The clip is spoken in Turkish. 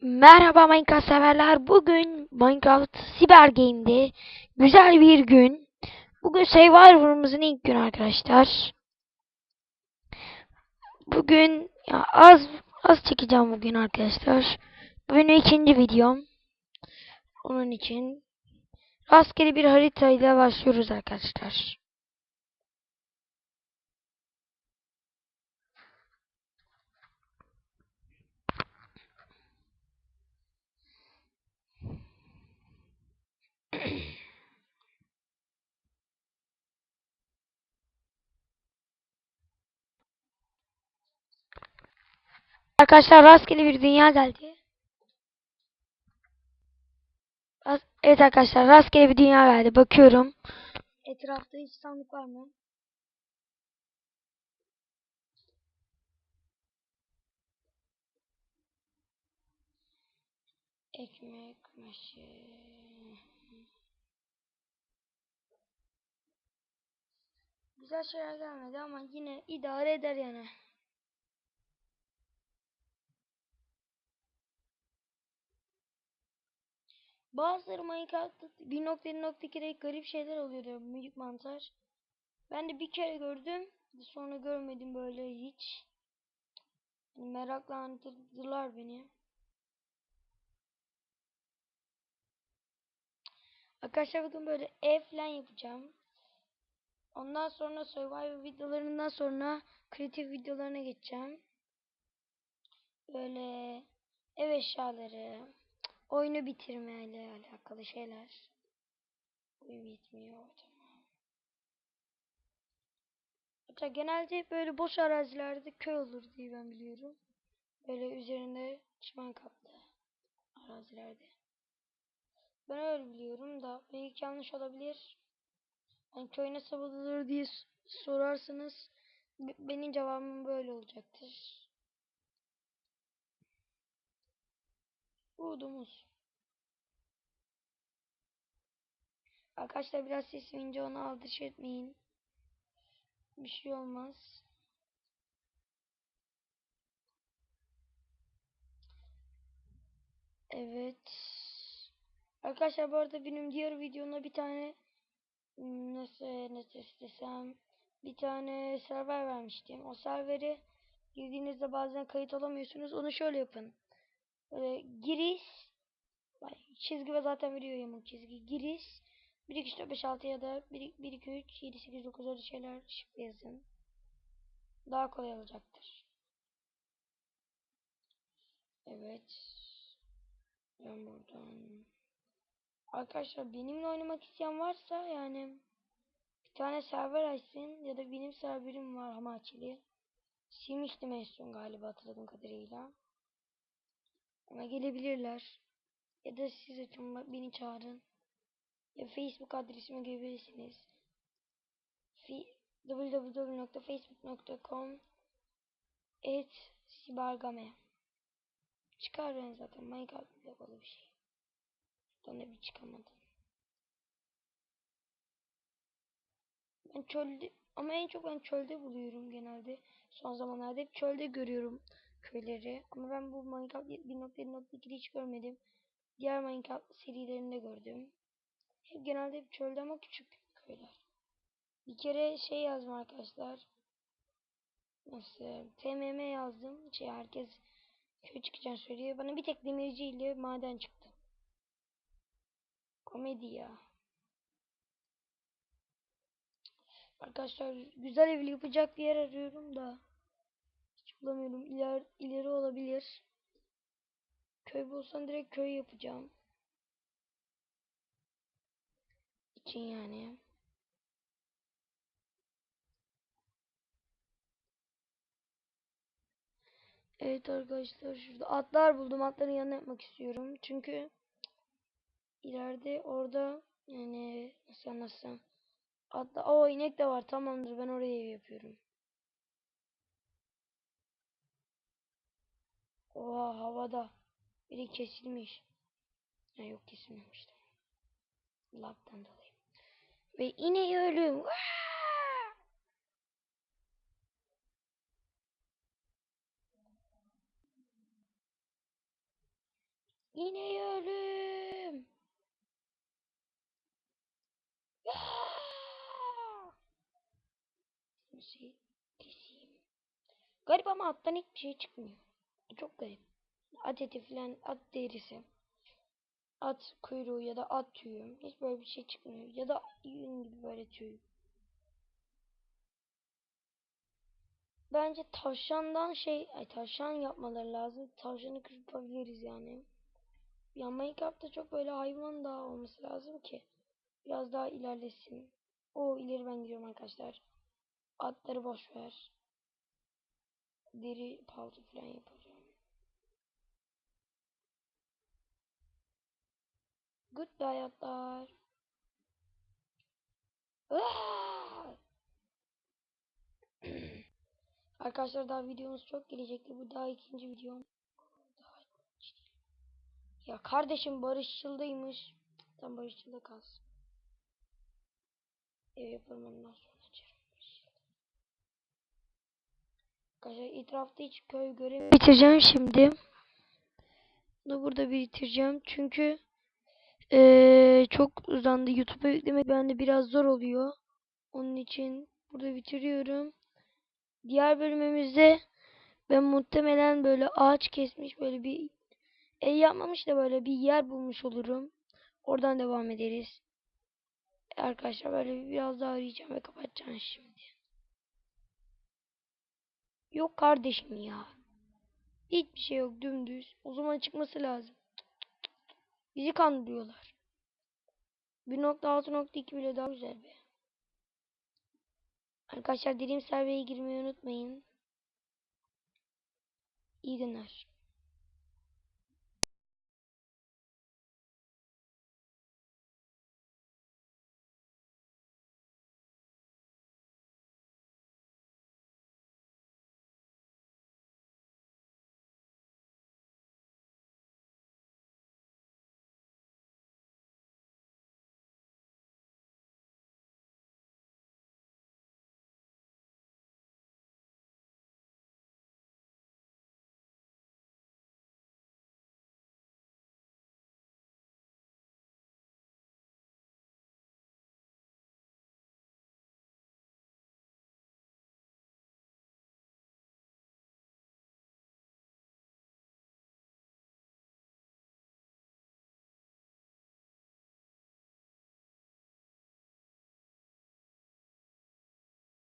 Merhaba Minecraft severler. Bugün Minecraft Cyber Game'de güzel bir gün. Bugün Survivor'ımızın ilk günü arkadaşlar. Bugün ya az az çekeceğim bugün arkadaşlar. Bu benim ikinci videom. Onun için rastgele bir haritayla başlıyoruz arkadaşlar. Arkadaşlar rastgele bir dünya geldi. Evet arkadaşlar rastgele bir dünya geldi. Bakıyorum. Etrafta hiç sandık var mı? Ekmek, meşe. Güzel şeyler gelmedi ama yine idare eder yani. Bazıları Minecraft'ta 1.1.2'de garip şeyler oluyor diyor büyük mantar. Ben de bir kere gördüm. Sonra görmedim böyle hiç. Yani meraklandırdılar beni. Arkadaşlar bugün böyle ev falan yapacağım. Ondan sonra Survivor videolarından sonra kreatif videolarına geçeceğim. Böyle ev eşyaları, oyunu bitirmeyle alakalı şeyler. Oyun bitmiyor. Tamam. Hatta genelde böyle boş arazilerde köy olur diye ben biliyorum. Böyle üzerinde çimen kaplı arazilerde. Ben öyle biliyorum da belki yanlış olabilir. Yani köy nasıl bulunur diye sorarsanız be- benim cevabım böyle olacaktır. Bu domuz. Arkadaşlar biraz sesim ince onu aldırış etmeyin. Bir şey olmaz. Evet. Arkadaşlar bu arada benim diğer videomda bir tane hmm, nasıl nasıl istesem bir tane server vermiştim. O serveri girdiğinizde bazen kayıt olamıyorsunuz. Onu şöyle yapın. Böyle giriş bak, çizgi ve zaten veriyor yamuk çizgi. Giriş 1 2 3 4 5 6 ya da 1 1 2 3 7 8 9 öyle şeyler şifre yazın. Daha kolay olacaktır. Evet. Ben buradan Arkadaşlar benimle oynamak isteyen varsa yani bir tane server açsın ya da benim serverim var Hamachi'li. Silmiştim en son galiba hatırladığım kadarıyla. Ama gelebilirler. Ya da siz açın beni çağırın. Ya Facebook adresime girebilirsiniz. Fi- www.facebook.com et sibargame Çıkar ben zaten Minecraft alakalı bir şey. Şuradan da bir çıkamadım. Ben çölde ama en çok ben çölde buluyorum genelde. Son zamanlarda hep çölde görüyorum köyleri. Ama ben bu Minecraft 1.1.2'de hiç görmedim. Diğer Minecraft serilerinde gördüm. Hep genelde hep çölde ama küçük köyler. Bir kere şey yazdım arkadaşlar. Nasıl? TMM yazdım. Şey herkes köy çıkacağını söylüyor. Bana bir tek demirci ile maden çıktı. Komedi ya. Arkadaşlar güzel ev yapacak bir yer arıyorum da bulamıyorum. İler, ileri olabilir. Köy bulsam direkt köy yapacağım. İçin yani. Evet arkadaşlar şurada atlar buldum. Atların yanına yapmak istiyorum. Çünkü ileride orada yani nasıl anlatsam. Atla o inek de var. Tamamdır ben oraya ev yapıyorum. Oha havada. Biri kesilmiş. Ha, yok kesilmemiş. Lag'dan dolayı. Ve ineği ölüm. İneği ölüm. Garip ama attan hiçbir şey çıkmıyor. Çok garip. At eti falan, at derisi. At kuyruğu ya da at tüyü. Hiç böyle bir şey çıkmıyor. Ya da yün gibi böyle tüy. Bence tavşandan şey, ay tavşan yapmaları lazım. Tavşanı kırpabiliriz yani. Ya Minecraft'ta çok böyle hayvan daha olması lazım ki. Biraz daha ilerlesin. O ileri ben gidiyorum arkadaşlar. Atları boş ver. Deri palto falan yapacağım. Goodbye atlar. Aaaa! Arkadaşlar daha videomuz çok gelecekti. Bu daha ikinci videom. Ya kardeşim barışçıldaymış. Tam barışçılda kalsın. Ev yaparım ondan sonra. Arkadaşlar etrafta hiç köy görev bitireceğim şimdi. Bunu burada bitireceğim. Çünkü eee, çok uzandı. YouTube'a yüklemek bende biraz zor oluyor. Onun için burada bitiriyorum. Diğer bölümümüzde ben muhtemelen böyle ağaç kesmiş böyle bir ev yapmamış da böyle bir yer bulmuş olurum. Oradan devam ederiz. Arkadaşlar böyle biraz daha arayacağım ve kapatacağım şimdi. Yok kardeşim ya. Hiçbir şey yok dümdüz. O zaman çıkması lazım. Bizi kandırıyorlar. 1.6.2 bile daha güzel be. Arkadaşlar dediğim serveye girmeyi unutmayın. İyi günler.